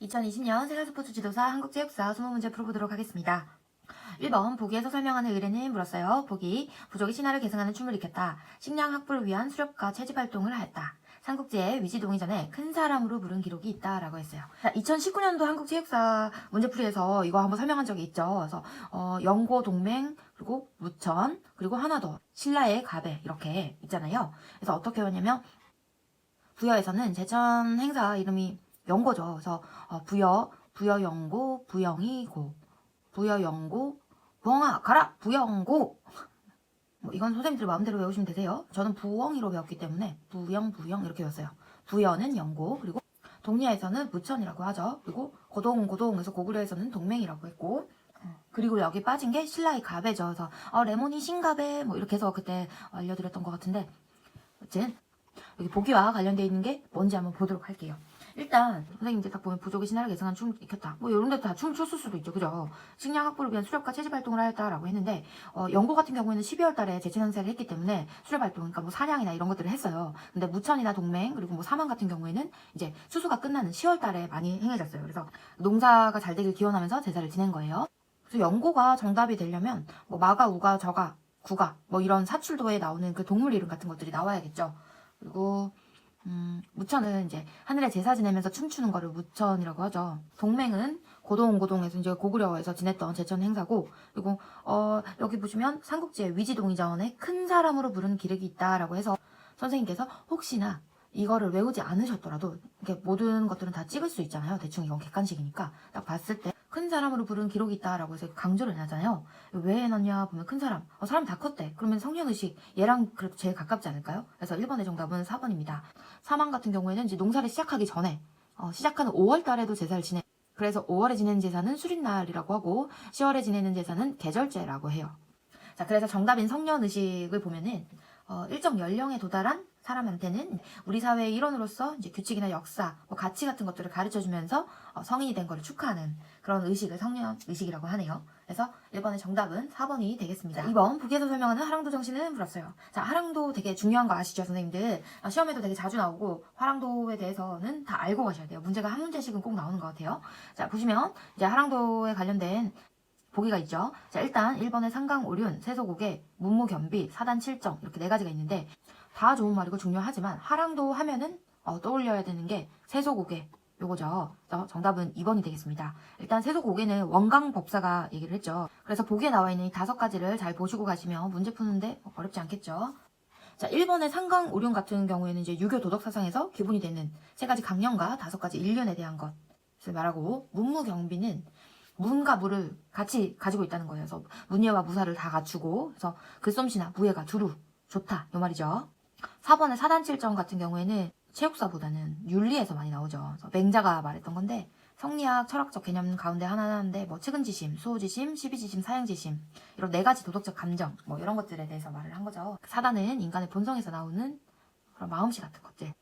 2020년 세계스포츠 지도사 한국체육사 20문제 풀어보도록 하겠습니다. 1번 보기에서 설명하는 의뢰는 물었어요. 보기 부족의 신화를 계승하는 춤을 익혔다. 식량 확보를 위한 수렵과 채집 활동을 하였다. 삼국지에 위지동이 전에 큰 사람으로 부른 기록이 있다라고 했어요. 자, 2019년도 한국체육사 문제풀이에서 이거 한번 설명한 적이 있죠. 그래서 어, 영고 동맹 그리고 무천 그리고 하나 더 신라의 가배 이렇게 있잖아요. 그래서 어떻게 하냐면 부여에서는 제천 행사 이름이 영고죠. 그래서 어, 부여, 부여영고, 부영이고, 부여영고, 부엉아 가라, 부영고. 뭐 이건 선생님들 마음대로 외우시면 되세요. 저는 부엉이로 배웠기 때문에 부영, 부영 이렇게 외웠어요. 부여는 영고, 그리고 동리에서는 무천이라고 하죠. 그리고 고동, 고동에서 고구려에서는 동맹이라고 했고, 그리고 여기 빠진 게 신라의 가배죠. 그래서 어, 레몬이 신가배 뭐 이렇게 해서 그때 알려드렸던 것 같은데, 어쨌든 여기 보기와 관련되어 있는 게 뭔지 한번 보도록 할게요. 일단 선생님들 딱 보면 부족의 신화를 계승한 춤을 익혔다. 뭐 이런 데도 다 춤을 췄을 수도 있죠. 그죠? 식량 확보를 위한 수렵과 채집 활동을 하였다라고 했는데 어, 영고 같은 경우에는 12월 달에 제천 행사를 했기 때문에 수렵 활동, 그러니까 뭐 사냥이나 이런 것들을 했어요. 근데 무천이나 동맹 그리고 뭐 사만 같은 경우에는 이제 추수가 끝나는 10월 달에 많이 행해졌어요. 그래서 농사가 잘 되길 기원하면서 제사를 지낸 거예요. 그래서 영고가 정답이 되려면 뭐 마가, 우가, 저가, 구가 뭐 이런 사출도에 나오는 그 동물 이름 같은 것들이 나와야겠죠. 그리고 음, 무천은 이제 하늘에 제사 지내면서 춤추는 거를 무천이라고 하죠. 동맹은 고동고동에서 이제 고구려에서 지냈던 제천 행사고 그리고 어, 여기 보시면 삼국지에 위지동이전에 큰 사람으로 부르는 기록이 있다라고 해서 선생님께서 혹시나 이거를 외우지 않으셨더라도 이렇게 모든 것들은 다 찍을 수 있잖아요. 대충 이건 객관식이니까 딱 봤을 때 큰 사람으로 부르는 기록이 있다라고 해서 강조를 해놨잖아요. 왜 해놨냐 보면 큰 사람. 어, 사람 다 컸대. 그러면 성년의식 얘랑 그래도 제일 가깝지 않을까요? 그래서 1번의 정답은 4번입니다. 사망 같은 경우에는 이제 농사를 시작하기 전에 어, 시작하는 5월 달에도 제사를 지내. 그래서 5월에 지내는 제사는 수린날이라고 하고 10월에 지내는 제사는 계절제라고 해요. 자, 그래서 정답인 성년의식을 보면은 어, 일정 연령에 도달한 사람한테는 우리 사회의 일원으로서 이제 규칙이나 역사, 뭐 가치 같은 것들을 가르쳐 주면서 어, 성인이 된 거를 축하하는 그런 의식을 성년 의식이라고 하네요. 그래서 1번의 정답은 4번이 되겠습니다. 2번 북에서 설명하는 하랑도 정신은 물었어요. 자, 하랑도 되게 중요한 거 아시죠, 선생님들? 아, 시험에도 되게 자주 나오고 하랑도에 대해서는 다 알고 가셔야 돼요. 문제가 한 문제씩은 꼭 나오는 것 같아요. 자, 보시면 이제 하랑도에 관련된 보기가 있죠. 자, 일단 1번의 상강 오륜, 세소국에 문무견비, 사단 칠정 이렇게 네 가지가 있는데 다 좋은 말이고 중요하지만 하랑도 하면은 어, 떠올려야 되는 게 세소국에 요거죠. 그래서 정답은 2번이 되겠습니다. 일단 세소국에는 원강 법사가 얘기를 했죠. 그래서 보기에 나와 있는 이 다섯 가지를 잘 보시고 가시면 문제 푸는데 어렵지 않겠죠. 자, 1번의 상강 오륜 같은 경우에는 이제 유교 도덕 사상에서 기본이 되는 세 가지 강령과 다섯 가지 일륜에 대한 것을 말하고 문무경비는 문과 무를 같이 가지고 있다는 거예요. 그래서 문예와 무사를 다 갖추고 그래서 글솜씨나 무예가 두루 좋다 이 말이죠. 4번의 사단칠정 같은 경우에는 체육사보다는 윤리에서 많이 나오죠. 맹자가 말했던 건데 성리학, 철학적 개념 가운데 하나인데 뭐 측은지심, 수호지심, 시비지심, 사형지심 이런 네 가지 도덕적 감정 뭐 이런 것들에 대해서 말을 한 거죠. 사단은 인간의 본성에서 나오는 그런 마음씨 같은 것들.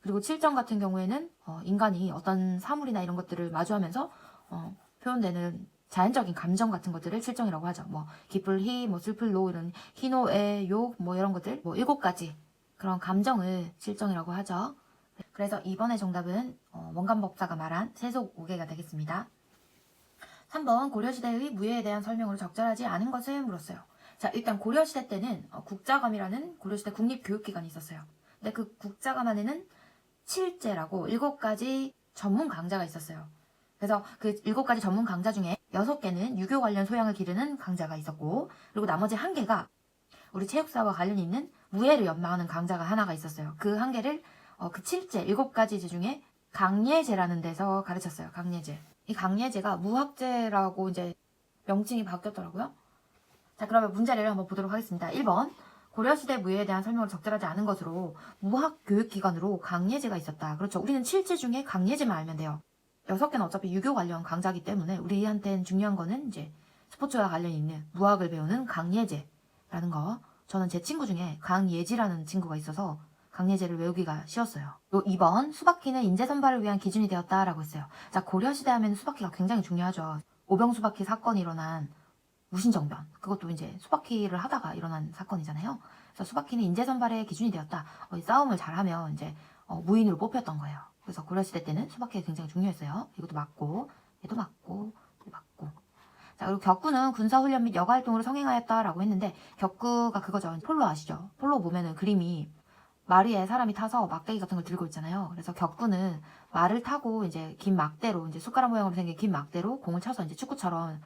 그리고 칠정 같은 경우에는 어, 인간이 어떤 사물이나 이런 것들을 마주하면서 어, 표현되는 자연적인 감정 같은 것들을 칠정이라고 하죠. 뭐 기쁠 희, 뭐 슬플 노 이런 희노, 애, 욕 뭐 이런 것들 뭐 일곱 가지 그런 감정을 칠정이라고 하죠. 그래서 이번의 정답은 어, 원감법사가 말한 세속 오개가 되겠습니다. 3번 고려시대의 무예에 대한 설명으로 적절하지 않은 것을 물었어요. 자, 일단 고려시대 때는 어, 국자감이라는 고려시대 국립교육기관이 있었어요. 근데 그 국자감 안에는 칠제라고 일곱 가지 전문 강자가 있었어요. 그래서 그 일곱 가지 전문 강자 중에 여섯 개는 유교 관련 소양을 기르는 강자가 있었고, 그리고 나머지 한 개가 우리 체육사와 관련이 있는 무예를 연마하는 강자가 하나가 있었어요. 그 한 개를 어, 그 칠제 일곱 가지 제 중에 강예제라는 데서 가르쳤어요. 강예제. 이 강예제가 무학제라고 이제 명칭이 바뀌었더라고요. 자, 그러면 문제를 한번 보도록 하겠습니다. 1번. 고려시대 무예에 대한 설명을 적절하지 않은 것으로 무학 교육기관으로 강예제가 있었다. 그렇죠. 우리는 칠제 중에 강예제만 알면 돼요. 여섯 개는 어차피 유교 관련 강좌기 때문에 우리한테는 중요한 거는 이제 스포츠와 관련이 있는 무학을 배우는 강예제라는 거. 저는 제 친구 중에 강예지라는 친구가 있어서 강예제를 외우기가 쉬웠어요. 요 2번 수박키는 인재 선발을 위한 기준이 되었다라고 했어요. 자 고려시대 하면 수박키가 굉장히 중요하죠. 오병수박키 사건이 일어난 무신정변 그것도 이제 수박키를 하다가 일어난 사건이잖아요. 그래서 수박키는 인재 선발의 기준이 되었다. 어, 이 싸움을 잘하면 이제 어, 무인으로 뽑혔던 거예요. 그래서 고려시대 때는 수박회가 굉장히 중요했어요. 이것도 맞고, 얘도 맞고, 얘도 맞고. 자, 그리고 격구는 군사훈련 및 여가활동으로 성행하였다라고 했는데, 격구가 그거죠. 폴로 아시죠? 폴로 보면은 그림이 마리에 사람이 타서 막대기 같은 걸 들고 있잖아요. 그래서 격구는 말을 타고 이제 긴 막대로, 이제 숟가락 모양으로 생긴 긴 막대로 공을 쳐서 이제 축구처럼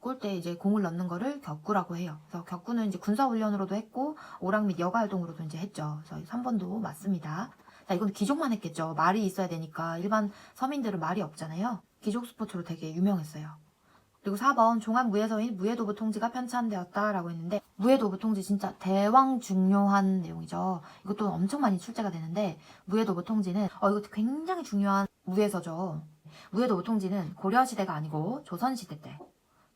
골대 이제 공을 넣는 거를 격구라고 해요. 그래서 격구는 이제 군사 훈련으로도 했고, 오락 및 여가 활동으로도 이제 했죠. 그래서 3번도 맞습니다. 자, 이건 귀족만 했겠죠. 말이 있어야 되니까 일반 서민들은 말이 없잖아요. 귀족 스포츠로 되게 유명했어요. 그리고 4번 종합무예서인 무예도부 통지가 편찬되었다라고 했는데 무예도부 통지 진짜 대왕 중요한 내용이죠. 이것도 엄청 많이 출제가 되는데 무예도부 통지는 어 이것도 굉장히 중요한 무예서죠. 무예도부 통지는 고려시대가 아니고 조선시대 때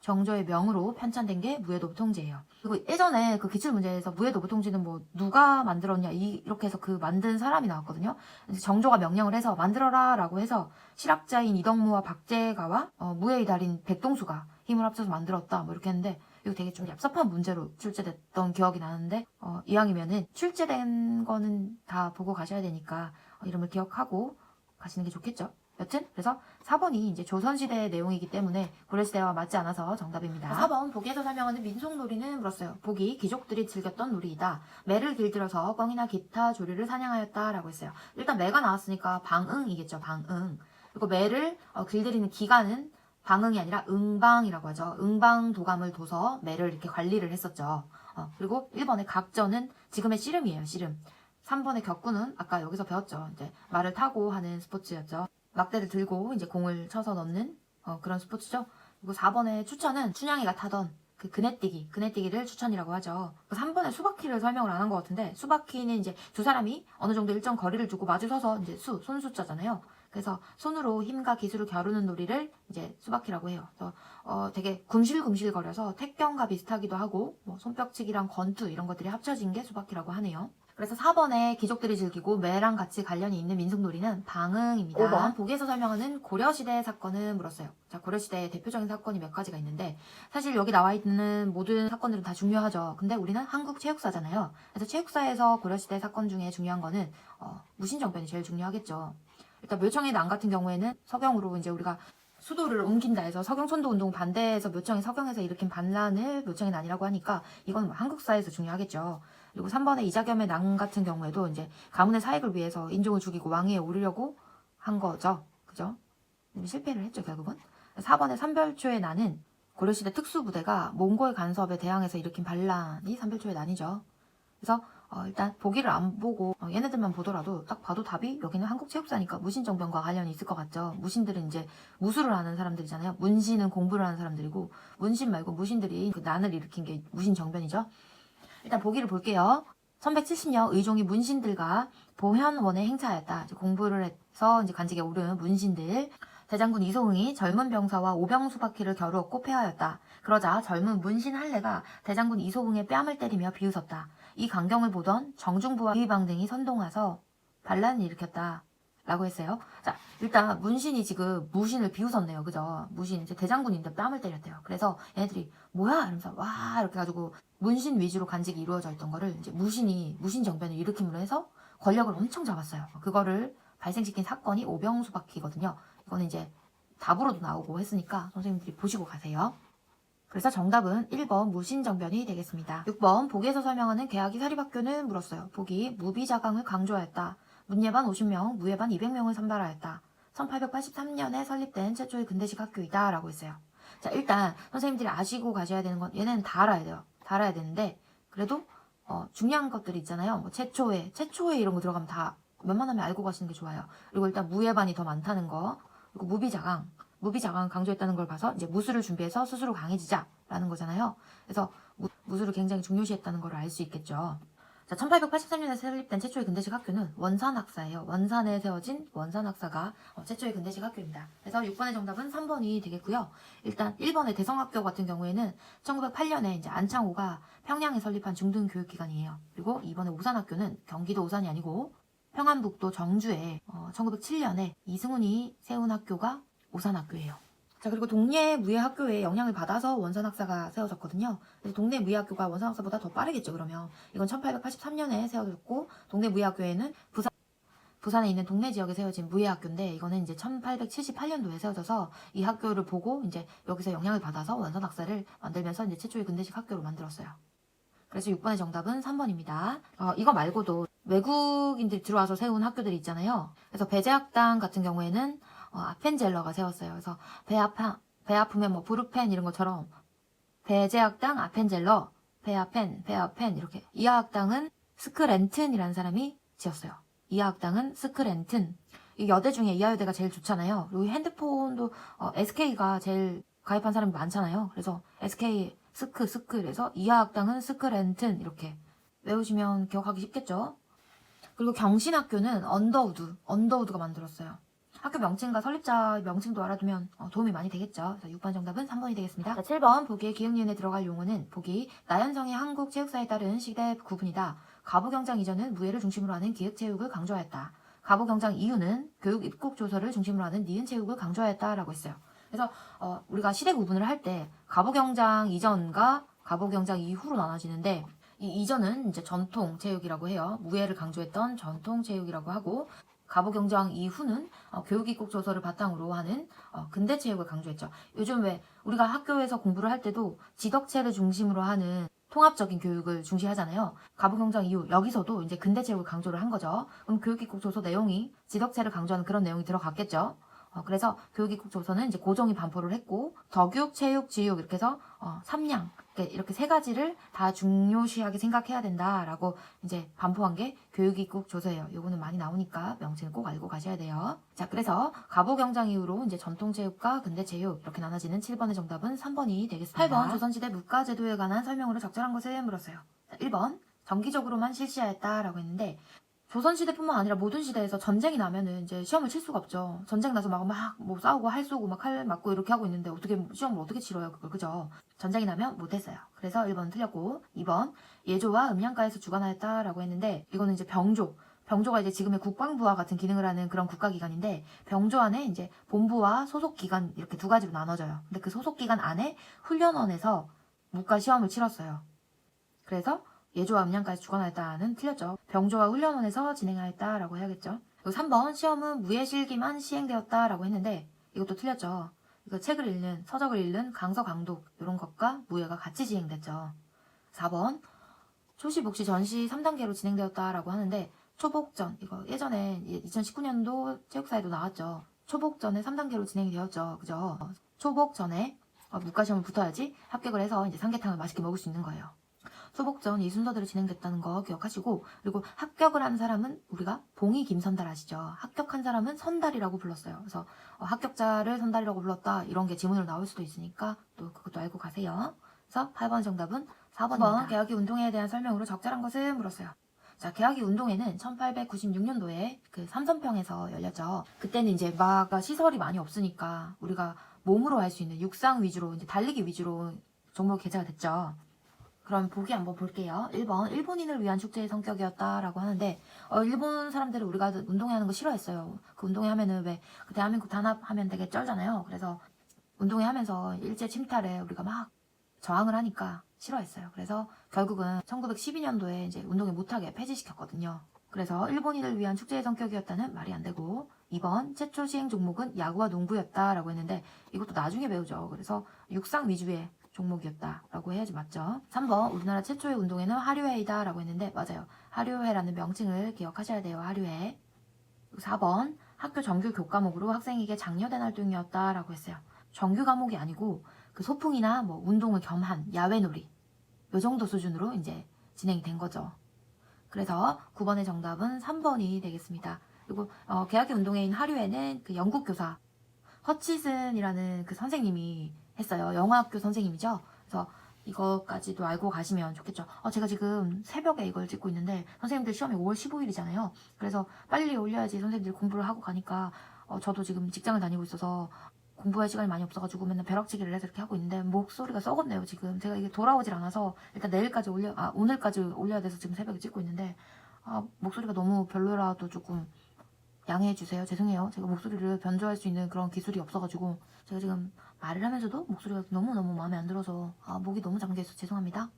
정조의 명으로 편찬된 게 무예도부 통지예요. 그리고 예전에 그 기출문제에서 무예도부 통지는 뭐 누가 만들었냐 이- 이렇게 해서 그 만든 사람이 나왔거든요. 정조가 명령을 해서 만들어라 라고 해서 실학자인 이덕무와 박재가와 어, 무예의 달인 백동수가 힘을 합쳐서 만들었다 뭐 이렇게 했는데 이거 되게 좀 얍삽한 문제로 출제됐던 기억이 나는데 어, 이왕이면은 출제된 거는 다 보고 가셔야 되니까 어, 이름을 기억하고 가시는 게 좋겠죠. 여튼 그래서 4번이 이제 조선시대의 내용이기 때문에 고려시대와 맞지 않아서 정답입니다. 4번 보기에서 설명하는 민속놀이는 물었어요. 보기 귀족들이 즐겼던 놀이이다. 매를 길들여서 꿩이나 기타 조류를 사냥하였다라고 했어요. 일단 매가 나왔으니까 방응이겠죠. 방응. 그리고 매를 어, 길들이는 기간은 방응이 아니라 응방이라고 하죠. 응방 도감을 둬서 매를 이렇게 관리를 했었죠. 어, 그리고 1번의 각전은 지금의 씨름이에요. 씨름. 3번의 격구는 아까 여기서 배웠죠. 이제 말을 타고 하는 스포츠였죠. 막대를 들고 이제 공을 쳐서 넣는 어, 그런 스포츠죠. 그리고 4번의 추천은 춘향이가 타던 그 그네뛰기, 그네뛰기를 추천이라고 하죠. 3번에 수바퀴를 설명을 안 한 것 같은데 수바퀴는 이제 두 사람이 어느 정도 일정 거리를 두고 마주 서서 이제 수, 손수자잖아요. 그래서 손으로 힘과 기술을 겨루는 놀이를 이제 수바퀴라고 해요. 그래서 어, 되게 굶실굶실 거려서 택경과 비슷하기도 하고 뭐 손뼉치기랑 권투 이런 것들이 합쳐진 게 수바퀴라고 하네요. 그래서 4번에 귀족들이 즐기고 매랑 같이 관련이 있는 민속놀이는 방응입니다. 5번 보기에서 설명하는 고려시대 사건은 물었어요. 자, 고려시대의 대표적인 사건이 몇 가지가 있는데 사실 여기 나와 있는 모든 사건들은 다 중요하죠. 근데 우리는 한국 체육사잖아요. 그래서 체육사에서 고려시대 사건 중에 중요한 거는 어, 무신정변이 제일 중요하겠죠. 일단 묘청의 난 같은 경우에는 서경으로 이제 우리가 수도를 옮긴다 해서 서경 선도 운동 반대해서 묘청이 서경에서 일으킨 반란을 묘청의 난이라고 하니까 이건 뭐 한국사에서 중요하겠죠. 그리고 3번의 이자겸의 난 같은 경우에도 이제 가문의 사익을 위해서 인종을 죽이고 왕위에 오르려고 한 거죠. 그죠? 실패를 했죠, 결국은. 4번의 삼별초의 난은 고려시대 특수부대가 몽골 간섭에 대항해서 일으킨 반란이 삼별초의 난이죠. 그래서 어, 일단 보기를 안 보고 어, 얘네들만 보더라도 딱 봐도 답이 여기는 한국 체육사니까 무신정변과 관련이 있을 것 같죠. 무신들은 이제 무술을 하는 사람들이잖아요. 문신은 공부를 하는 사람들이고 문신 말고 무신들이 그 난을 일으킨 게 무신정변이죠. 일단 보기를 볼게요. 1170년 의종이 문신들과 보현원에 행차하였다. 공부를 해서 이제 간직에 오른 문신들. 대장군 이소흥이 젊은 병사와 오병수 바퀴를 겨루었고 패하였다. 그러자 젊은 문신 할례가 대장군 이소흥의 뺨을 때리며 비웃었다. 이 광경을 보던 정중부와 이방 등이 선동해서 반란을 일으켰다. 라고 했어요. 자, 일단 문신이 지금 무신을 비웃었네요. 그죠? 무신 이제 대장군인데 뺨을 때렸대요. 그래서 얘네들이 뭐야? 이러면서 와 이렇게 가지고 문신 위주로 간직이 이루어져 있던 거를 이제 무신이 무신 정변을 일으킴으로 해서 권력을 엄청 잡았어요. 그거를 발생시킨 사건이 오병수바퀴거든요. 이거는 이제 답으로도 나오고 했으니까 선생님들이 보시고 가세요. 그래서 정답은 1번 무신정변이 되겠습니다. 6번 보기에서 설명하는 계약이 사립학교는 물었어요. 보기 무비자강을 강조하였다. 문예반 50명, 무예반 200명을 선발하였다. 1883년에 설립된 최초의 근대식 학교이다 라고 했어요. 자 일단 선생님들이 아시고 가셔야 되는 건 얘네는 다 알아야 돼요. 다 알아야 되는데 그래도 어, 중요한 것들이 있잖아요. 뭐 최초에 최초에 이런 거 들어가면 다 웬만하면 알고 가시는 게 좋아요. 그리고 일단 무예반이 더 많다는 거 그리고 무비자강 무비자강 강조했다는 걸 봐서 이제 무술을 준비해서 스스로 강해지자라는 거잖아요. 그래서 무, 무술을 굉장히 중요시했다는 걸 알 수 있겠죠. 자, 1883년에 설립된 최초의 근대식 학교는 원산학사예요. 원산에 세워진 원산학사가 어, 최초의 근대식 학교입니다. 그래서 6번의 정답은 3번이 되겠고요. 일단 1번의 대성학교 같은 경우에는 1908년에 이제 안창호가 평양에 설립한 중등 교육기관이에요. 그리고 2번의 오산학교는 경기도 오산이 아니고 평안북도 정주에 어, 1907년에 이승훈이 세운 학교가 오산학교예요. 자 그리고 동네 무예학교에 영향을 받아서 원산학사가 세워졌거든요. 그래서 동네 무예학교가 원산학사보다 더 빠르겠죠. 그러면 이건 1883년에 세워졌고 동네 무예학교에는 부산 부산에 있는 동네 지역에 세워진 무예학교인데 이거는 이제 1878년도에 세워져서 이 학교를 보고 이제 여기서 영향을 받아서 원선 학사를 만들면서 이제 최초의 근대식 학교로 만들었어요. 그래서 6번의 정답은 3번입니다. 어, 이거 말고도 외국인들이 들어와서 세운 학교들이 있잖아요. 그래서 배제학당 같은 경우에는 어, 아펜젤러가 세웠어요. 그래서 배, 아파, 배 아프면 뭐 부르펜 이런 것처럼 배제학당 아펜젤러, 배아펜, 배아펜 이렇게 이하학당은 스크렌튼이라는 사람이 지었어요. 이하학당은 스크렌튼. 이 여대 중에 이하여대가 제일 좋잖아요. 그리고 핸드폰도 어, SK가 제일 가입한 사람이 많잖아요. 그래서 SK 스크 스크 그래서 이하학당은 스크렌튼 이렇게 외우시면 기억하기 쉽겠죠. 그리고 경신학교는 언더우드, 언더우드가 만들었어요. 학교 명칭과 설립자 명칭도 알아두면 어, 도움이 많이 되겠죠. 그래서 6번 정답은 3번이 되겠습니다. 자, 7번 보기의 기흥리은에 들어갈 용어는 보기 나연성의 한국 체육사에 따른 시대 구분이다. 가부경장 이전은 무예를 중심으로 하는 기획체육을 강조하였다. 가부경장 이후는 교육 입국 조서를 중심으로 하는 니은 체육을 강조하였다라고 했어요. 그래서 어, 우리가 시대 구분을 할 때 가부경장 이전과 가부경장 이후로 나눠지는데 이 이전은 이제 전통 체육이라고 해요. 무예를 강조했던 전통 체육이라고 하고 가부경장 이후는 어, 교육 입국 조서를 바탕으로 하는 어, 근대 체육을 강조했죠. 요즘 왜 우리가 학교에서 공부를 할 때도 지덕체를 중심으로 하는 통합적인 교육을 중시하잖아요. 가부경장 이후 여기서도 이제 근대 체육을 강조를 한 거죠. 그럼 교육 입국 조서 내용이 지덕체를 강조하는 그런 내용이 들어갔겠죠. 어, 그래서 교육입국 조서는 이제 고정이 반포를 했고 덕육, 체육, 지육 이렇게 해서 어, 삼량 이렇게, 세 가지를 다 중요시하게 생각해야 된다라고 이제 반포한 게 교육입국 조서예요. 요거는 많이 나오니까 명칭을 꼭 알고 가셔야 돼요. 자, 그래서 가부경장 이후로 이제 전통체육과 근대체육 이렇게 나눠지는 7번의 정답은 3번이 되겠습니다. 8번 조선시대 물가제도에 관한 설명으로 적절한 것을 물었어요. 자, 1번 정기적으로만 실시하였다라고 했는데 조선시대뿐만 아니라 모든 시대에서 전쟁이 나면은 이제 시험을 칠 수가 없죠. 전쟁 나서 막 막 뭐 싸우고 활 쏘고 막 칼 맞고 이렇게 하고 있는데 어떻게 시험을 어떻게 치러요 그걸 그죠? 전쟁이 나면 못했어요. 그래서 1번 틀렸고 2번 예조와 음양가에서 주관하였다라고 했는데 이거는 이제 병조 병조가 이제 지금의 국방부와 같은 기능을 하는 그런 국가기관인데 병조 안에 이제 본부와 소속기관 이렇게 두 가지로 나눠져요. 근데 그 소속기관 안에 훈련원에서 무과 시험을 치렀어요. 그래서 예조와 음양까지 주관하였다는 틀렸죠. 병조와 훈련원에서 진행하였다라고 해야겠죠. 그리고 3번 시험은 무예실기만 시행되었다라고 했는데 이것도 틀렸죠. 이거 책을 읽는 서적을 읽는 강서 강독 이런 것과 무예가 같이 진행됐죠. 4번 초시 복시 전시 3단계로 진행되었다라고 하는데 초복전 이거 예전에 2019년도 체육사에도 나왔죠. 초복전에 3단계로 진행이 되었죠. 그죠? 초복전에 어, 무과시험을 붙어야지 합격을 해서 이제 삼계탕을 맛있게 먹을 수 있는 거예요. 초복전 이 순서대로 진행됐다는 거 기억하시고 그리고 합격을 한 사람은 우리가 봉이 김선달 아시죠? 합격한 사람은 선달이라고 불렀어요. 그래서 어, 합격자를 선달이라고 불렀다 이런 게 지문으로 나올 수도 있으니까 또 그것도 알고 가세요. 그래서 8번 정답은 4번입니다. 개혁이 운동회에 대한 설명으로 적절한 것을 물었어요. 자, 개혁이 운동회는 1896년도에 그 삼선평에서 열렸죠. 그때는 이제 마가 시설이 많이 없으니까 우리가 몸으로 할 수 있는 육상 위주로 이제 달리기 위주로 종목 개최가 됐죠. 그럼 보기 한번 볼게요. 1번 일본인을 위한 축제의 성격이었다라고 하는데 어, 일본 사람들은 우리가 운동회 하는 거 싫어했어요. 그 운동회 하면은 왜 그 대한민국 단합하면 되게 쩔잖아요. 그래서 운동회 하면서 일제 침탈에 우리가 막 저항을 하니까 싫어했어요. 그래서 결국은 1912년도에 이제 운동회 못하게 폐지시켰거든요. 그래서 일본인을 위한 축제의 성격이었다는 말이 안 되고 2번 최초 시행 종목은 야구와 농구였다라고 했는데 이것도 나중에 배우죠. 그래서 육상 위주의 종목이었다라고 해야지 맞죠? 3번 우리나라 최초의 운동회는 하류회이다 라고 했는데 맞아요. 하류회라는 명칭을 기억하셔야 돼요. 하류회. 4번 학교 정규 교과목으로 학생에게 장려된 활동이었다라고 했어요. 정규 과목이 아니고 그 소풍이나 뭐 운동을 겸한 야외놀이 요 정도 수준으로 이제 진행이 된 거죠. 그래서 9번의 정답은 3번이 되겠습니다. 그리고 어, 계약의 운동회인 하류에는 그 영국 교사 허치슨이라는 그 선생님이 했어요. 영어학교 선생님이죠. 그래서 이거까지도 알고 가시면 좋겠죠. 어, 제가 지금 새벽에 이걸 찍고 있는데 선생님들 시험이 5월 15일이잖아요. 그래서 빨리 올려야지 선생님들 공부를 하고 가니까 어, 저도 지금 직장을 다니고 있어서 공부할 시간이 많이 없어가지고 맨날 벼락치기를 해서 이렇게 하고 있는데 목소리가 썩었네요 지금 제가 이게 돌아오질 않아서 일단 내일까지 올려 아 오늘까지 올려야 돼서 지금 새벽에 찍고 있는데 아 목소리가 너무 별로라도 조금 양해해 주세요 죄송해요 제가 목소리를 변조할 수 있는 그런 기술이 없어가지고 제가 지금 말을 하면서도 목소리가 너무너무 마음에 안 들어서 아 목이 너무 잠겨있어 죄송합니다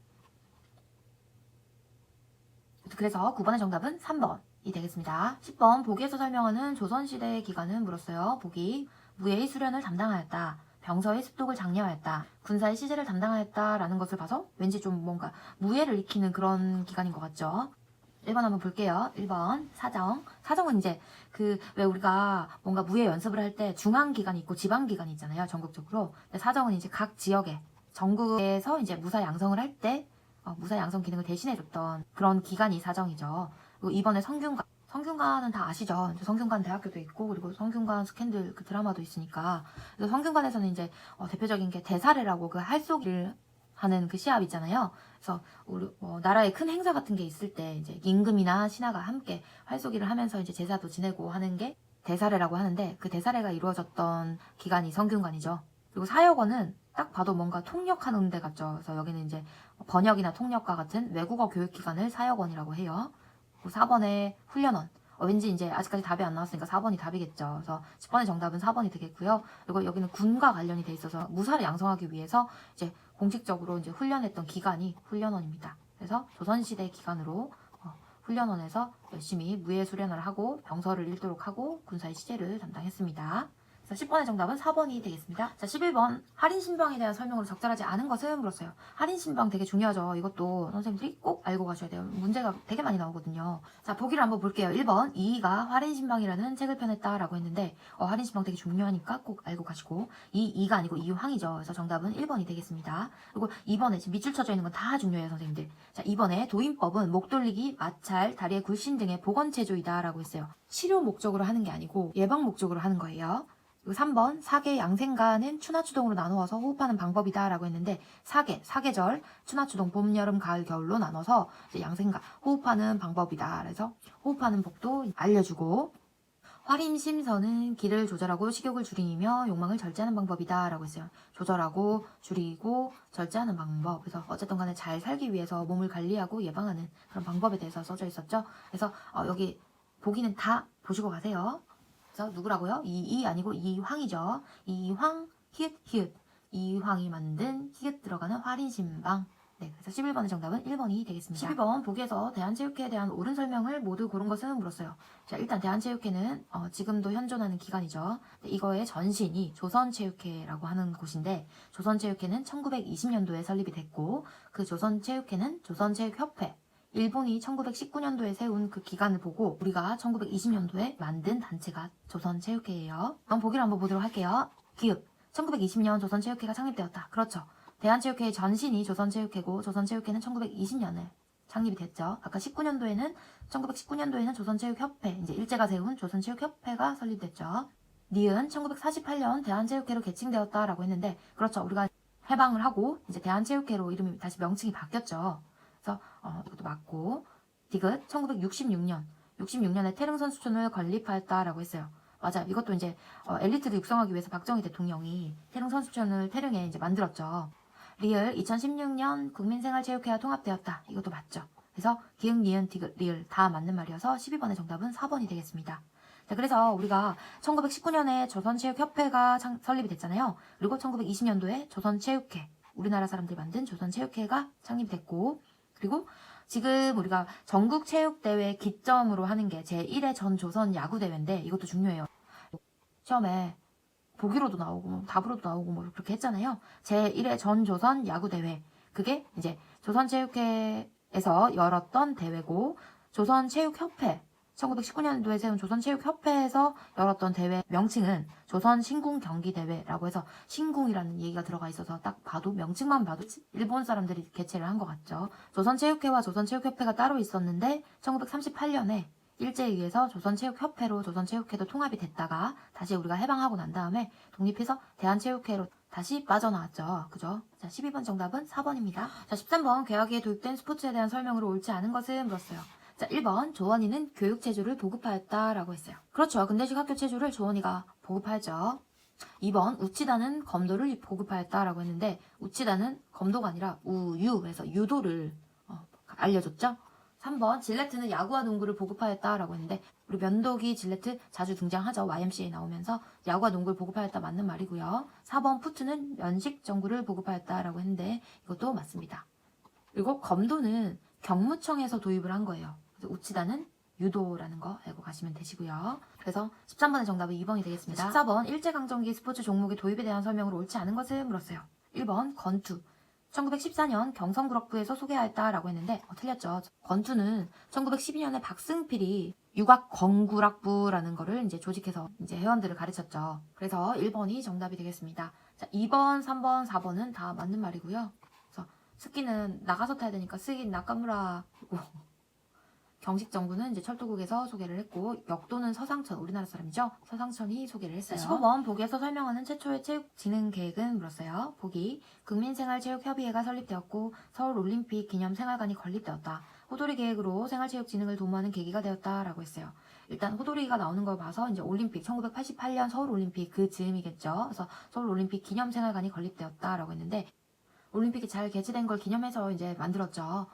그래서 9번의 정답은 3번 되겠습니다. 10번 보기에서 설명하는 조선시대의 기간은 물었어요. 보기 무예의 수련을 담당하였다. 병서의 습독을 장려하였다. 군사의 시제를 담당하였다라는 것을 봐서 왠지 좀 뭔가 무예를 익히는 그런 기간인 것 같죠. 1번 한번 볼게요. 1번 사정. 사정은 이제 그 왜 우리가 뭔가 무예 연습을 할 때 중앙 기간이 있고 지방 기간이 있잖아요. 전국적으로. 사정은 이제 각 지역에 전국에서 이제 무사 양성을 할때 어, 무사 양성 기능을 대신해줬던 그런 기간이 사정이죠. 그리고 이번에 성균관 성균관은 다 아시죠? 성균관 대학교도 있고 그리고 성균관 스캔들 그 드라마도 있으니까 그래서 성균관에서는 이제 어, 대표적인 게 대사례라고 그 할쏘기를 하는 그 시합 있잖아요. 그래서 우리 뭐 나라에 큰 행사 같은 게 있을 때 이제 임금이나 신하가 함께 활쏘기를 하면서 이제 제사도 지내고 하는 게 대사례라고 하는데 그 대사례가 이루어졌던 기간이 성균관이죠. 그리고 사역원은 딱 봐도 뭔가 통역하는 데 같죠. 그래서 여기는 이제 번역이나 통역과 같은 외국어 교육 기관을 사역원이라고 해요. 그리고 4번에 훈련원. 어, 왠지 이제 아직까지 답이 안 나왔으니까 4번이 답이겠죠. 그래서 10번의 정답은 4번이 되겠고요. 그리고 여기는 군과 관련이 돼 있어서 무사를 양성하기 위해서 이제 공식적으로 이제 훈련했던 기간이 훈련원입니다. 그래서 조선시대 기간으로 어, 훈련원에서 열심히 무예 수련을 하고 병서를 읽도록 하고 군사의 시제를 담당했습니다. 그래서 10번의 정답은 4번이 되겠습니다. 자, 11번 할인 신방에 대한 설명으로 적절하지 않은 것은 물었어요. 할인 신방 되게 중요하죠. 이것도 선생님들이 꼭 알고 가셔야 돼요. 문제가 되게 많이 나오거든요. 자, 보기를 한번 볼게요. 1번 이이가 할인 신방이라는 책을 펴냈다라고 했는데 어, 할인 신방 되게 중요하니까 꼭 알고 가시고 이 이가 아니고 이황이죠. 그래서 정답은 1번이 되겠습니다. 그리고 2번에 지금 밑줄 쳐져 있는 건 다 중요해요, 선생님들. 자, 2번에 도인법은 목 돌리기, 마찰, 다리의 굴신 등의 보건 체조이다라고 했어요. 치료 목적으로 하는 게 아니고 예방 목적으로 하는 거예요. 그리고 3번 사계 양생가는 추나추동으로 나누어서 호흡하는 방법이다 라고 했는데 사계 사계절 추나추동 봄 여름 가을 겨울로 나눠서 양생가 호흡하는 방법이다 그래서 호흡하는 법도 알려주고 활임심선은 기를 조절하고 식욕을 줄이며 욕망을 절제하는 방법이다 라고 했어요. 조절하고 줄이고 절제하는 방법. 그래서 어쨌든 간에 잘 살기 위해서 몸을 관리하고 예방하는 그런 방법에 대해서 써져 있었죠. 그래서 어, 여기 보기는 다 보시고 가세요. 그래서 누구라고요? 이이 아니고 이황이죠. 이황 히읗 히읗 이황이 만든 히읗 들어가는 활인신방. 네, 그래서 11번의 정답은 1번이 되겠습니다. 12번 보기에서 대한체육회에 대한 옳은 설명을 모두 고른 것은 물었어요. 자, 일단 대한체육회는 어, 지금도 현존하는 기관이죠. 네, 이거의 전신이 조선체육회라고 하는 곳인데 조선체육회는 1920년도에 설립이 됐고 그 조선체육회는 조선체육협회 일본이 1919년도에 세운 그 기간을 보고 우리가 1920년도에 만든 단체가 조선체육회예요. 그럼 보기를 한번 보도록 할게요. 기읍 1920년 조선체육회가 창립되었다. 그렇죠. 대한체육회의 전신이 조선체육회고 조선체육회는 1920년에 창립이 됐죠. 아까 19년도에는 1919년도에는 조선체육협회 이제 일제가 세운 조선체육협회가 설립됐죠. 니은 1948년 대한체육회로 개칭되었다라고 했는데 그렇죠. 우리가 해방을 하고 이제 대한체육회로 이름이 다시 명칭이 바뀌었죠. 어, 이것도 맞고 디귿 1966년 66년에 태릉 선수촌을 건립하였다라고 했어요. 맞아요. 이것도 이제 어, 엘리트를 육성하기 위해서 박정희 대통령이 태릉 선수촌을 태릉에 이제 만들었죠. 리을 2016년 국민생활체육회와 통합되었다. 이것도 맞죠. 그래서 기흥, 니은, 디귿, 리을 다 맞는 말이어서 12번의 정답은 4번이 되겠습니다. 자, 그래서 우리가 1919년에 조선체육협회가 창- 설립이 됐잖아요. 그리고 1920년도에 조선체육회, 우리나라 사람들이 만든 조선체육회가 창립됐고, 그리고 지금 우리가 전국 체육대회 기점으로 하는 게 제1회 전 조선 야구대회인데 이것도 중요해요. 시험에 보기로도 나오고 뭐 답으로도 나오고 뭐 그렇게 했잖아요. 제1회 전 조선 야구대회. 그게 이제 조선체육회에서 열었던 대회고 조선체육협회 1919년도에 세운 조선체육협회에서 열었던 대회 명칭은 조선신궁경기대회라고 해서 신궁이라는 얘기가 들어가 있어서 딱 봐도 명칭만 봐도 일본 사람들이 개최를 한 것 같죠. 조선체육회와 조선체육협회가 따로 있었는데 1938년에 일제에 의해서 조선체육협회로 조선체육회도 통합이 됐다가 다시 우리가 해방하고 난 다음에 독립해서 대한체육회로 다시 빠져나왔죠. 그죠? 자, 12번 정답은 4번입니다. 자, 13번 계약에 도입된 스포츠에 대한 설명으로 옳지 않은 것을 물었어요. 자, 1번 조원이는 교육 체조를 보급하였다라고 했어요. 그렇죠. 근대식 학교 체조를 조원이가 보급하였죠. 2번 우치다는 검도를 보급하였다라고 했는데 우치다는 검도가 아니라 우유에서 유도를 어, 알려줬죠. 3번 질레트는 야구와 농구를 보급하였다라고 했는데 우리 면도기 질레트 자주 등장하죠. YMCA 나오면서 야구와 농구를 보급하였다 맞는 말이고요. 4번 푸트는 면식 전구를 보급하였다라고 했는데 이것도 맞습니다. 그리고 검도는 경무청에서 도입을 한 거예요. 그래서 우치다는 유도라는 거 알고 가시면 되시고요. 그래서 13번의 정답은 2번이 되겠습니다. 14번 일제강점기 스포츠 종목의 도입에 대한 설명으로 옳지 않은 것을 물었어요. 1번 건투. 1914년 경성구락부에서 소개하였다라고 했는데 어, 틀렸죠. 건투는 1912년에 박승필이 육악 건구락부라는 거를 이제 조직해서 이제 회원들을 가르쳤죠. 그래서 1번이 정답이 되겠습니다. 자, 2번, 3번, 4번은 다 맞는 말이고요. 그래서 스키는 나가서 타야 되니까 스기 나카무라 그리고 경식 정부는 이제 철도국에서 소개를 했고 역도는 서상천 우리나라 사람이죠 서상천이 소개를 했어요. 15번 보기에서 설명하는 최초의 체육 진흥 계획은 물었어요. 보기 국민생활체육협의회가 설립되었고 서울올림픽 기념생활관이 건립되었다. 호돌이 계획으로 생활체육 진흥을 도모하는 계기가 되었다라고 했어요. 일단 호돌이가 나오는 걸 봐서 이제 올림픽 1988년 서울 올림픽 그 즈음이겠죠. 그래서 서울 올림픽 기념 생활관이 건립되었다라고 했는데 올림픽이 잘 개최된 걸 기념해서 이제 만들었죠.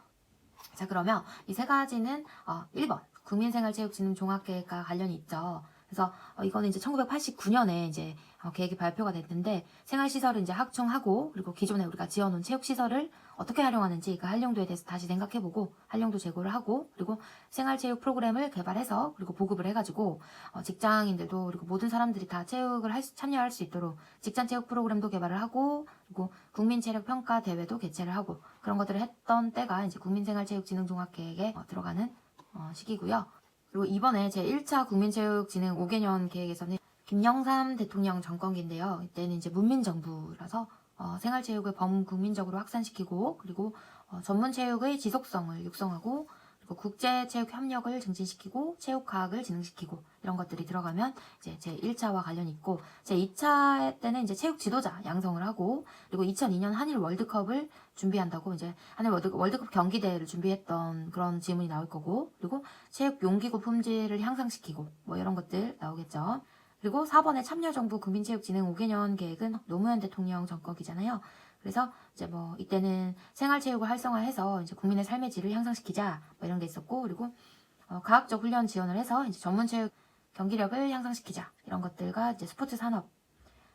자, 그러면 이 세 가지는 어, 1번 국민생활체육진흥 종합계획과 관련이 있죠. 그래서 어, 이거는 이제 1989년에 이제 어, 계획이 발표가 됐는데 생활시설을 이제 확충하고 그리고 기존에 우리가 지어놓은 체육시설을 어떻게 활용하는지 그 활용도에 대해서 다시 생각해보고 활용도 제고를 하고 그리고 생활체육 프로그램을 개발해서 그리고 보급을 해가지고 어, 직장인들도 그리고 모든 사람들이 다 체육을 할 수- 참여할 수 있도록 직장체육 프로그램도 개발을 하고 그리고 국민체력평가 대회도 개최를 하고 그런 것들을 했던 때가 이제 국민생활체육진흥종합계획에 어, 들어가는 어, 시기고요. 그리고 이번에 제 1차 국민체육진흥 5개년 계획에서는 김영삼 대통령 정권기인데요. 이때는 이제 문민정부라서 어, 생활체육을 범국민적으로 확산시키고 그리고 어, 전문체육의 지속성을 육성하고 그리고 국제 체육 협력을 증진시키고 체육 과학을 진흥시키고 이런 것들이 들어가면 이제 제 1차와 관련이 있고 제 2차 때는 이제 체육 지도자 양성을 하고 그리고 2002년 한일 월드컵을 준비한다고 이제 한일 월드, 월드컵 경기 대회를 준비했던 그런 질문이 나올 거고 그리고 체육 용기구 품질을 향상시키고 뭐 이런 것들 나오겠죠. 그리고 4번의 참여정부 국민체육진흥 5개년 계획은 노무현 대통령 정권이잖아요. 그래서 이제 뭐 이때는 생활체육을 활성화해서 이제 국민의 삶의 질을 향상시키자 뭐 이런 게 있었고 그리고 어, 과학적 훈련 지원을 해서 이제 전문체육 경기력을 향상시키자 이런 것들과 이제 스포츠 산업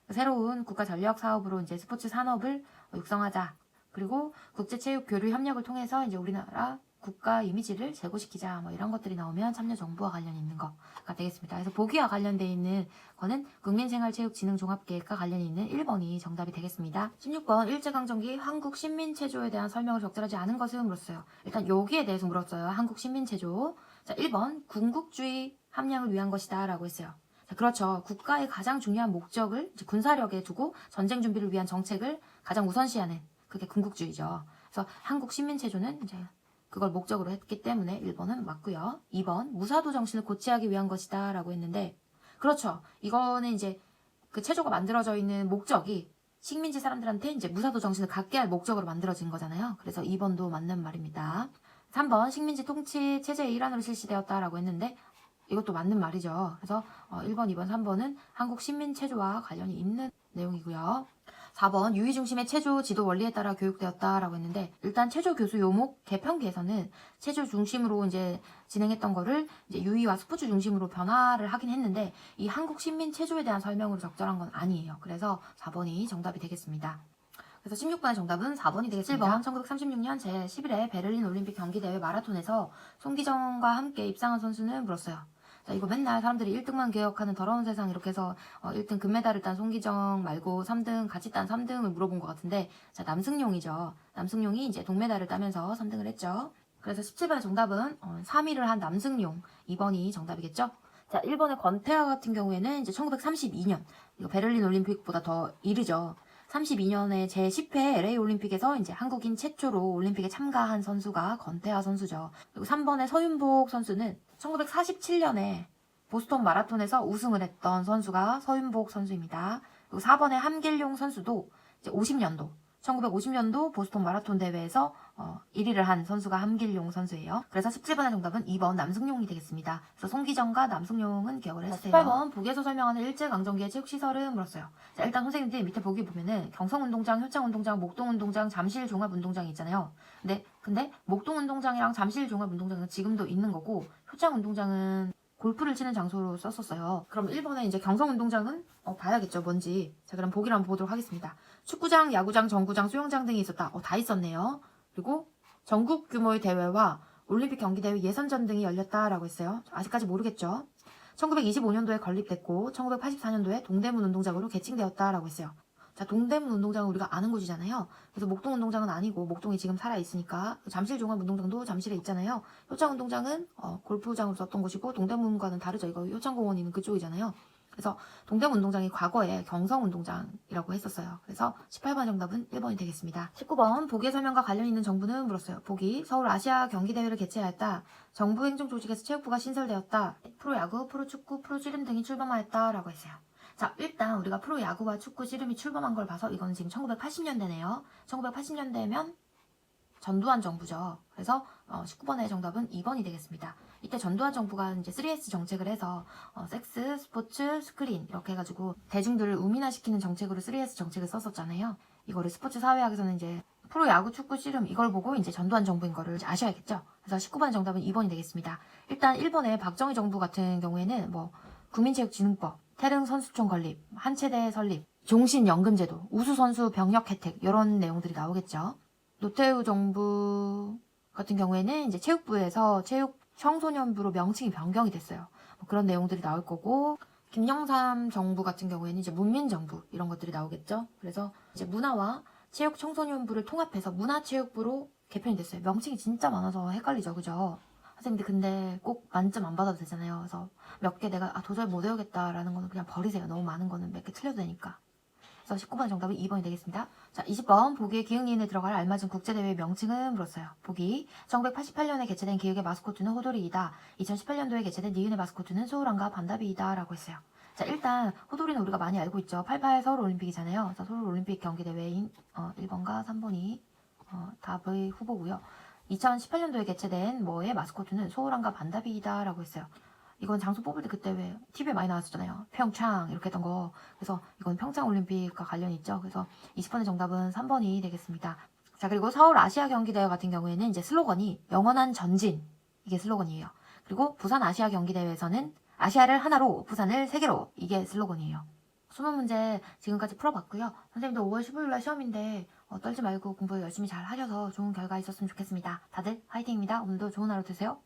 새로운 국가 전략 사업으로 이제 스포츠 산업을 육성하자 그리고 국제 체육 교류 협력을 통해서 이제 우리나라 국가 이미지를 제고시키자 뭐 이런 것들이 나오면 참여 정부와 관련 있는 거가 되겠습니다. 그래서 보기와 관련돼 있는 거는 국민생활체육진흥종합계획과 관련이 있는 1번이 정답이 되겠습니다. 16번 일제강점기 한국 신민체조에 대한 설명을 적절하지 않은 것을 물었어요. 일단 여기에 대해서 물었어요. 한국 신민체조. 자, 1번 군국주의 함량을 위한 것이다 라고 했어요. 자, 그렇죠. 국가의 가장 중요한 목적을 군사력에 두고 전쟁 준비를 위한 정책을 가장 우선시하는 그게 군국주의죠. 그래서 한국 신민체조는 이제 그걸 목적으로 했기 때문에 1번은 맞고요. 2번 무사도 정신을 고취하기 위한 것이다 라고 했는데 그렇죠. 이거는 이제 그 체조가 만들어져 있는 목적이 식민지 사람들한테 이제 무사도 정신을 갖게 할 목적으로 만들어진 거잖아요. 그래서 2번도 맞는 말입니다. 3번 식민지 통치 체제의 일환으로 실시되었다라고 했는데 이것도 맞는 말이죠. 그래서 어, 1번, 2번, 3번은 한국 식민 체조와 관련이 있는 내용이고요. 4번 유의 중심의 체조 지도 원리에 따라 교육되었다라고 했는데 일단 체조 교수 요목 개편기에서는 체조 중심으로 이제 진행했던 거를 이제 유의와 스포츠 중심으로 변화를 하긴 했는데 이 한국 신민 체조에 대한 설명으로 적절한 건 아니에요. 그래서 4번이 정답이 되겠습니다. 그래서 16번의 정답은 4번이 되겠습니다. 7번 1936년 제11회 베를린 올림픽 경기대회 마라톤에서 송기정과 함께 입상한 선수는 물었어요. 자, 이거 맨날 사람들이 1등만 기억하는 더러운 세상 이렇게 해서 어, 1등 금메달을 딴 송기정 말고 3등 같이 딴 3등을 물어본 것 같은데 자, 남승용이죠. 남승용이 이제 동메달을 따면서 3등을 했죠. 그래서 17번의 정답은 어, 3위를 한 남승용 2번이 정답이겠죠. 자, 1번의 권태하 같은 경우에는 이제 1932년 이거 베를린 올림픽보다 더 이르죠. 32년에 제10회 LA 올림픽에서 이제 한국인 최초로 올림픽에 참가한 선수가 권태하 선수죠. 그리고 3번의 서윤복 선수는 1947년에 보스턴 마라톤에서 우승을 했던 선수가 서윤복 선수입니다. 그리고 4번의 함길용 선수도 이제 50년도 1950년도 보스턴 마라톤 대회에서 어, 1위를 한 선수가 함길용 선수예요. 그래서 17번의 정답은 2번 남승용이 되겠습니다. 그래서 송기정과 남승용은 기억을 했어요. 18번 보기에서 설명하는 일제강점기의 체육시설은 물었어요. 자, 일단 선생님들 밑에 보기 보면은 경성운동장, 효창운동장, 목동운동장, 잠실종합운동장이 있잖아요. 근데 근데 목동운동장이랑 잠실종합운동장은 지금도 있는 거고 효창운동장은 골프를 치는 장소로 썼었어요. 그럼 1번에 이제 경성운동장은 어, 봐야겠죠, 뭔지. 자, 그럼 보기를 한번 보도록 하겠습니다. 축구장, 야구장, 정구장, 수영장 등이 있었다. 어, 다 있었네요. 그리고 전국 규모의 대회와 올림픽 경기대회 예선전 등이 열렸다라고 했어요. 아직까지 모르겠죠. 1925년도에 건립됐고 1984년도에 동대문 운동장으로 개칭되었다라고 했어요. 자, 동대문 운동장은 우리가 아는 곳이잖아요. 그래서 목동 운동장은 아니고 목동이 지금 살아 있으니까 잠실 종합 운동장도 잠실에 있잖아요. 효창 운동장은 어, 골프장으로 썼던 곳이고 동대문과는 다르죠. 이거 효창공원 있는 그쪽이잖아요. 그래서 동대문 운동장이 과거에 경성 운동장이라고 했었어요. 그래서 18번 정답은 1번이 되겠습니다. 19번 보기의 설명과 관련 있는 정부는 물었어요. 보기 서울 아시아 경기대회를 개최하였다. 정부 행정 조직에서 체육부가 신설되었다. 프로야구, 프로축구, 프로씨름 등이 출범하였다 라고 했어요. 자, 일단 우리가 프로야구와 축구, 씨름이 출범한 걸 봐서 이거는 지금 1980년대네요. 1980년대면 전두환 정부죠. 그래서 어, 19번의 정답은 2번이 되겠습니다. 이때 전두환 정부가 이제 3S 정책을 해서 어, 섹스, 스포츠, 스크린 이렇게 해가지고 대중들을 우민화시키는 정책으로 3S 정책을 썼었잖아요. 이거를 스포츠 사회학에서는 이제 프로 야구, 축구, 씨름 이걸 보고 이제 전두환 정부인 거를 아셔야겠죠. 그래서 19번 정답은 2번이 되겠습니다. 일단 1번의 박정희 정부 같은 경우에는 뭐 국민체육진흥법, 태릉 선수촌 건립, 한체대 설립, 종신연금제도, 우수선수 병역 혜택 이런 내용들이 나오겠죠. 노태우 정부 같은 경우에는 이제 체육부에서 체육 청소년부로 명칭이 변경이 됐어요. 뭐 그런 내용들이 나올 거고 김영삼 정부 같은 경우에는 이제 문민정부 이런 것들이 나오겠죠. 그래서 이제 문화와 체육 청소년부를 통합해서 문화체육부로 개편이 됐어요. 명칭이 진짜 많아서 헷갈리죠, 그죠? 선생님들 근데 꼭 만점 안 받아도 되잖아요. 그래서 몇 개 내가 아, 도저히 못 외우겠다라는 거는 그냥 버리세요. 너무 많은 거는 몇 개 틀려도 되니까. 그래서 19번 정답은 2번이 되겠습니다. 자, 20번 보기의 기흥리인에 들어갈 알맞은 국제대회의 명칭은 물었어요. 보기 1988년에 개최된 기획의 마스코트는 호돌이이다. 2018년도에 개최된 니은의 마스코트는 소울함과 반다비이다. 라고 했어요. 자, 일단 호돌이는 우리가 많이 알고 있죠. 88 서울올림픽이잖아요. 서울올림픽 경기대회인 어, 1번과 3번이 어, 답의 후보고요. 2018년도에 개최된 뭐의 마스코트는 소울함과 반다비이다. 라고 했어요. 이건 장소 뽑을 때 그때 왜 TV에 많이 나왔었잖아요. 평창 이렇게 했던 거. 그래서 이건 평창 올림픽과 관련이 있죠. 그래서 20번의 정답은 3번이 되겠습니다. 자, 그리고 서울 아시아 경기대회 같은 경우에는 이제 슬로건이 영원한 전진. 이게 슬로건이에요. 그리고 부산 아시아 경기대회에서는 아시아를 하나로, 부산을 세 개로. 이게 슬로건이에요. 수능 문제 지금까지 풀어봤고요. 선생님도 5월 15일 날 시험인데 어, 떨지 말고 공부 열심히 잘 하셔서 좋은 결과 있었으면 좋겠습니다. 다들 화이팅입니다. 오늘도 좋은 하루 되세요.